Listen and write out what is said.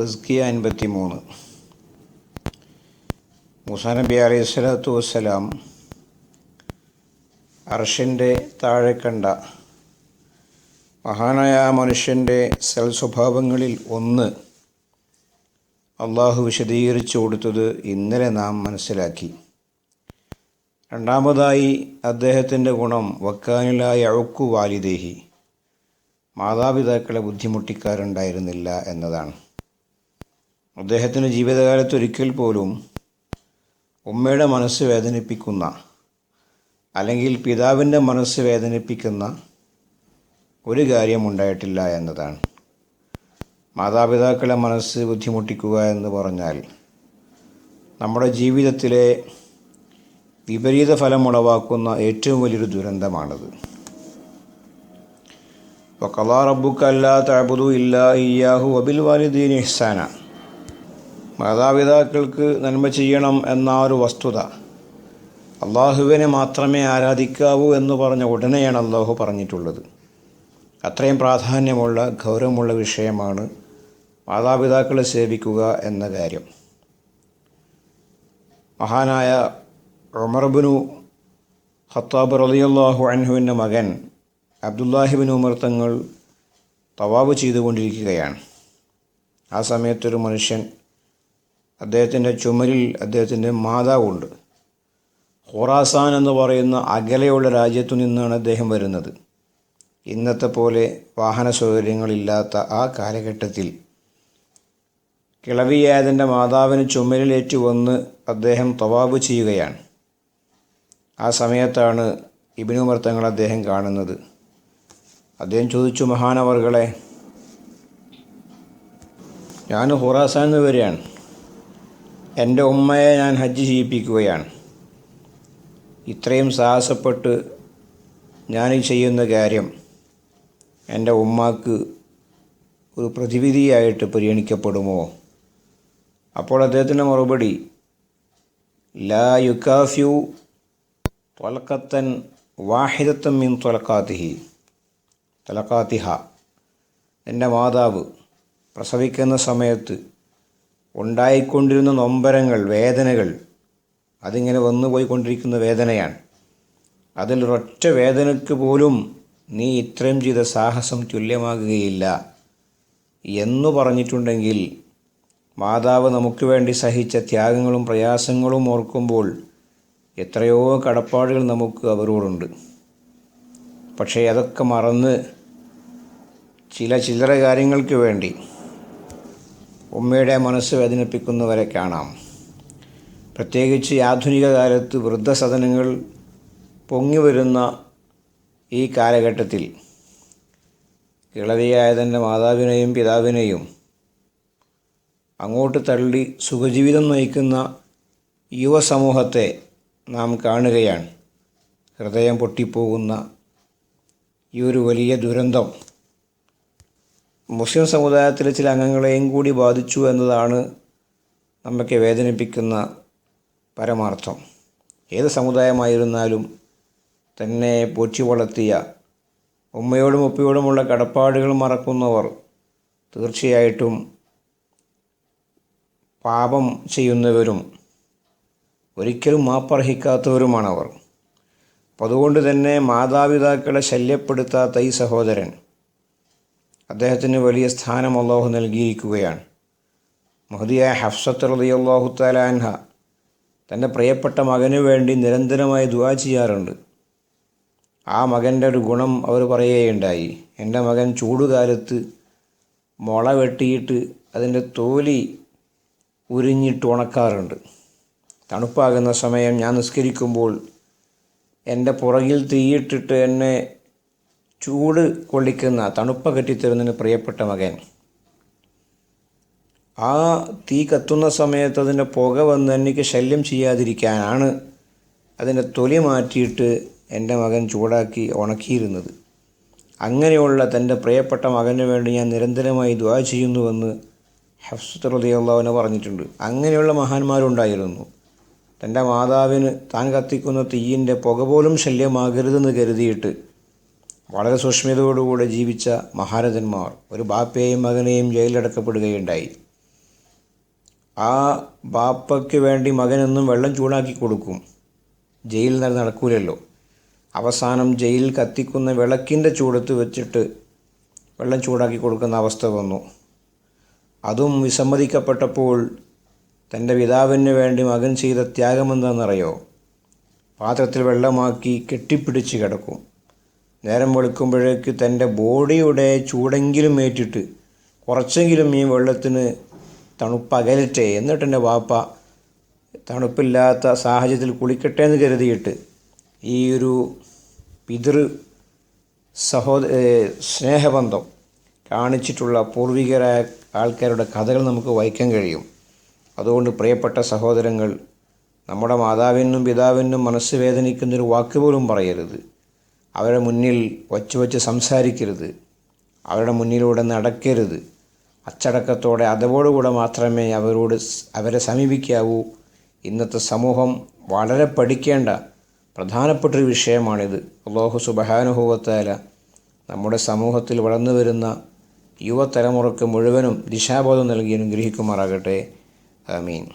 തസ്കിയ അൻപത്തി മൂന്ന് മൂസാ നബി അലൈഹി സ്വലാത്തു വസ്സലാം അർഷിന്റെ താഴെ കണ്ട മഹാനായ മനുഷ്യന്റെ സൽ സ്വഭാവങ്ങളിൽ ഒന്ന് അള്ളാഹു വിശദീകരിച്ചു കൊടുത്തത് ഇന്നലെ നാം മനസ്സിലാക്കി. രണ്ടാമതായി അദ്ദേഹത്തിന്റെ ഗുണം വക്കാനിലായ അഴുക്കു വാലിദേഹി. മാതാപിതാക്കളെ ബുദ്ധിമുട്ടിക്കാറുണ്ടായിരുന്നില്ല എന്നതാണ്. അദ്ദേഹത്തിന്റെ ജീവിതകാലത്തൊരിക്കൽ പോലും ഉമ്മയുടെ മനസ്സ് വേദനിപ്പിക്കുന്ന അല്ലെങ്കിൽ പിതാവിന്റെ മനസ്സ് വേദനിപ്പിക്കുന്ന ഒരു കാര്യം ഉണ്ടായിട്ടില്ല എന്നതാണ്. മാതാപിതാക്കളെ മനസ്സ് ബുദ്ധിമുട്ടിക്കുക എന്ന് പറഞ്ഞാൽ നമ്മുടെ ജീവിതത്തിലെ വിപരീത ഫലമുളവാക്കുന്ന ഏറ്റവും വലിയൊരു ദുരന്തമാണത്. വക്കലാ റബ്ബുക്ക് അല്ലാ തഅബുദു ഇല്ലാ ഇയ്യാഹു വബിൽ വാലിദീൻ ഇഹ്സാന. മാതാപിതാക്കൾക്ക് നന്മ ചെയ്യണം എന്ന ഒരു വസ്തുത അള്ളാഹുവിനെ മാത്രമേ ആരാധിക്കാവൂ എന്ന് പറഞ്ഞ ഉടനെയാണ് അള്ളാഹു പറഞ്ഞിട്ടുള്ളത്. അത്രയും പ്രാധാന്യമുള്ള ഗൗരവമുള്ള വിഷയമാണ് മാതാപിതാക്കളെ സേവിക്കുക എന്ന കാര്യം. മഹാനായ ഉമർബിനു ഖത്താബ് റളിയല്ലാഹു അൻഹുവിന്റെ മകൻ അബ്ദുല്ലാഹിബിൻ ഉമർ തങ്ങൾ തവാബ് ചെയ്തുകൊണ്ടിരിക്കുകയാണ്. ആ സമയത്തൊരു മനുഷ്യൻ അദ്ദേഹത്തിന്റെ ചുമരിൽ അദ്ദേഹത്തിന്റെ മാതാവുണ്ട്. ഖുറാസാൻ എന്ന് പറയുന്ന അകലെയുള്ള രാജ്യത്തു നിന്നാണ് അദ്ദേഹം വരുന്നത്. ഇന്നത്തെ പോലെ വാഹന സൗകര്യങ്ങളില്ലാത്ത ആ കാലഘട്ടത്തിൽ കിളവിയായതിന്റെ മാതാവിന് ചുമലിലേറ്റ് വന്ന് അദ്ദേഹം തവാബ് ചെയ്യുകയാണ്. ആ സമയത്താണ് ഇബിനുമർത്തങ്ങൾ അദ്ദേഹം കാണുന്നത്. അദ്ദേഹം ചോദിച്ചു മഹാനവർകളെ ഞാൻ ഹുറാസാൻ എന്ന് വരികയാണ്. എന്റെ ഉമ്മയെ ഞാൻ ഹജ്ജ് ചെയ്യിപ്പിക്കുകയാണ്. ഇത്രയും സാഹസപ്പെട്ട് ഞാൻ ചെയ്യുന്ന കാര്യം എന്റെ ഉമ്മാക്ക് ഒരു പ്രതിവിധിയായിട്ട് പരിഗണിക്കപ്പെടുമോ? അപ്പോൾ അദ്ദേഹത്തിന്റെ മറുപടി ലാ യുക്കാഫ്യു തൊലക്കത്തൻ വാഹിദത്തൻ മീൻ തൊലക്കാത്തിഹി തൊലക്കാത്തിഹ എന്റെ മാതാവ് പ്രസവിക്കുന്ന സമയത്ത് ഉണ്ടായിക്കൊണ്ടിരുന്ന നൊമ്പരങ്ങൾ വേദനകൾ അതിങ്ങനെ വന്നു പോയിക്കൊണ്ടിരിക്കുന്ന വേദനയാണ്. അതിൽ ഒരൊറ്റ വേദനയ്ക്ക് പോലും നീ ഇത്രയും ചെയ്ത സാഹസം തുല്യമാകുകയില്ല എന്നു പറഞ്ഞിട്ടുണ്ടെങ്കിൽ മാതാവ് നമുക്ക് വേണ്ടി സഹിച്ച ത്യാഗങ്ങളും പ്രയാസങ്ങളും ഓർക്കുമ്പോൾ എത്രയോ കടപ്പാടുകൾ നമുക്ക് അവരോടുണ്ട്. പക്ഷേ അതൊക്കെ മറന്ന് ചില ചില്ലറ കാര്യങ്ങൾക്ക് വേണ്ടി ഉമ്മയുടെ മനസ്സ് വേദനിപ്പിക്കുന്നവരെ കാണാം. പ്രത്യേകിച്ച് ആധുനിക കാലത്ത് വൃദ്ധസദനങ്ങൾ പൊങ്ങി വരുന്ന ഈ കാലഘട്ടത്തിൽ ഇളവിയായ തന്റെ മാതാവിനെയും പിതാവിനെയും അങ്ങോട്ട് തള്ളി സുഖജീവിതം നയിക്കുന്ന യുവസമൂഹത്തെ നാം കാണുകയാണ്. ഹൃദയം പൊട്ടിപ്പോകുന്ന ഈ ഒരു വലിയ ദുരന്തം മുസ്ലിം സമുദായത്തിലെ ചില അംഗങ്ങളെയും കൂടി ബാധിച്ചു എന്നതാണ് നമ്മൾക്ക് വേദനിപ്പിക്കുന്ന പരമാർത്ഥം. ഏത് സമുദായമായിരുന്നാലും തന്നെ പോറ്റി വളർത്തിയ ഉമ്മയോടും ഉപ്പയോടുമുള്ള കടപ്പാടുകൾ മറക്കുന്നവർ തീർച്ചയായിട്ടും പാപം ചെയ്യുന്നവരും ഒരിക്കലും മാപ്പർഹിക്കാത്തവരുമാണവർ. അപ്പം അതുകൊണ്ട് തന്നെ മാതാപിതാക്കളെ ശല്യപ്പെടുത്താത്ത ഈ സഹോദരൻ അദ്ദേഹത്തിന് വലിയ സ്ഥാനം അള്ളാഹു നൽകിയിരിക്കുകയാണ്. മഹതിയായ ഹഫ്സത്ത് റതി അള്ളാഹു താലാൻഹ തന്റെ പ്രിയപ്പെട്ട മകന് വേണ്ടി നിരന്തരമായി ദുവാ ചെയ്യാറുണ്ട്. ആ മകന്റെ ഒരു ഗുണം അവർ പറയുകയുണ്ടായി. എന്റെ മകൻ ചൂടുകാലത്ത് മുള വെട്ടിയിട്ട് അതിന്റെ തോലി ഉരിഞ്ഞിട്ട് ഉണക്കാറുണ്ട്. തണുപ്പാകുന്ന സമയം ഞാൻ നിസ്കരിക്കുമ്പോൾ എന്റെ പുറകിൽ തീയിട്ടിട്ട് എന്നെ ചൂട് കൊള്ളിക്കുന്ന തണുപ്പ കെട്ടിത്തരുന്നതിന് പ്രിയപ്പെട്ട മകൻ. ആ തീ കത്തുന്ന സമയത്ത് അതിന്റെ പുക വന്ന് എനിക്ക് ശല്യം ചെയ്യാതിരിക്കാനാണ് അതിന്റെ തൊലി മാറ്റിയിട്ട് എന്റെ മകൻ ചൂടാക്കി ഉണക്കിയിരുന്നത്. അങ്ങനെയുള്ള തന്റെ പ്രിയപ്പെട്ട മകന് വേണ്ടി ഞാൻ നിരന്തരമായി ദ്വാ ചെയ്യുന്നുവെന്ന് ഹഫ്സത്ത് റളിയല്ലാഹുവിനെ പറഞ്ഞിട്ടുണ്ട്. അങ്ങനെയുള്ള മഹാന്മാരുണ്ടായിരുന്നു. തന്റെ മാതാവിന് താൻ കത്തിക്കുന്ന തീയിന്റെ പുക പോലും ശല്യമാകരുതെന്ന് കരുതിയിട്ട് വളരെ സൂക്ഷ്മതയോടുകൂടെ ജീവിച്ച മഹാരഥന്മാർ ഒരു ബാപ്പയെയും മകനെയും ജയിലിലടക്കപ്പെടുകയുണ്ടായി. ആ ബാപ്പയ്ക്ക് വേണ്ടി മകനെന്നും വെള്ളം ചൂടാക്കി കൊടുക്കും. ജയിലിൽ നിന്ന് നടക്കൂലല്ലോ. അവസാനം ജയിലിൽ കത്തിക്കുന്ന വിളക്കിന്റെ ചൂടത്ത് വെച്ചിട്ട് വെള്ളം ചൂടാക്കി കൊടുക്കുന്ന അവസ്ഥ വന്നു. അതും വിസമ്മതിക്കപ്പെട്ടപ്പോൾ തന്റെ പിതാവിന് വേണ്ടി മകൻ ചെയ്ത ത്യാഗമെന്താണെന്നറിയോ പാത്രത്തിൽ വെള്ളമാക്കി കെട്ടിപ്പിടിച്ച് കിടക്കും. നേരം വെളുക്കുമ്പോഴേക്ക് തന്റെ ബോഡിയുടെ ചൂടെങ്കിലും ഏറ്റിട്ട് കുറച്ചെങ്കിലും ഈ വെള്ളത്തിന് തണുപ്പകലട്ടെ എന്നിട്ട് എന്റെ വാപ്പ തണുപ്പില്ലാത്ത സാഹചര്യത്തിൽ കുളിക്കട്ടെ എന്ന് കരുതിയിട്ട് ഈ ഒരു പിതൃ സഹോദ സ്നേഹബന്ധം കാണിച്ചിട്ടുള്ള പൂർവികരായ ആൾക്കാരുടെ കഥകൾ നമുക്ക് വായിക്കാൻ കഴിയും. അതുകൊണ്ട് പ്രിയപ്പെട്ട സഹോദരങ്ങൾ നമ്മുടെ മാതാവിനും പിതാവിനും മനസ്സ് വേദനിക്കുന്നൊരു വാക്ക് പോലും പറയരുത്. അവരുടെ മുന്നിൽ വച്ച് വച്ച് സംസാരിക്കരുത്. അവരുടെ മുന്നിലൂടെ നടക്കരുത്. അച്ചടക്കത്തോടെ അതവോടുകൂടെ മാത്രമേ അവരോട് അവരെ സമീപിക്കാവൂ. ഇന്നത്തെ സമൂഹം വളരെ പഠിക്കേണ്ട പ്രധാനപ്പെട്ടൊരു വിഷയമാണിത്. അള്ളാഹു സുബഹാനുഭവത്താല നമ്മുടെ സമൂഹത്തിൽ വളർന്നു വരുന്ന യുവതലമുറക്ക് മുഴുവനും ദിശാബോധം നൽകി അനുഗ്രഹിക്കുമാറാകട്ടെ. ആമീൻ.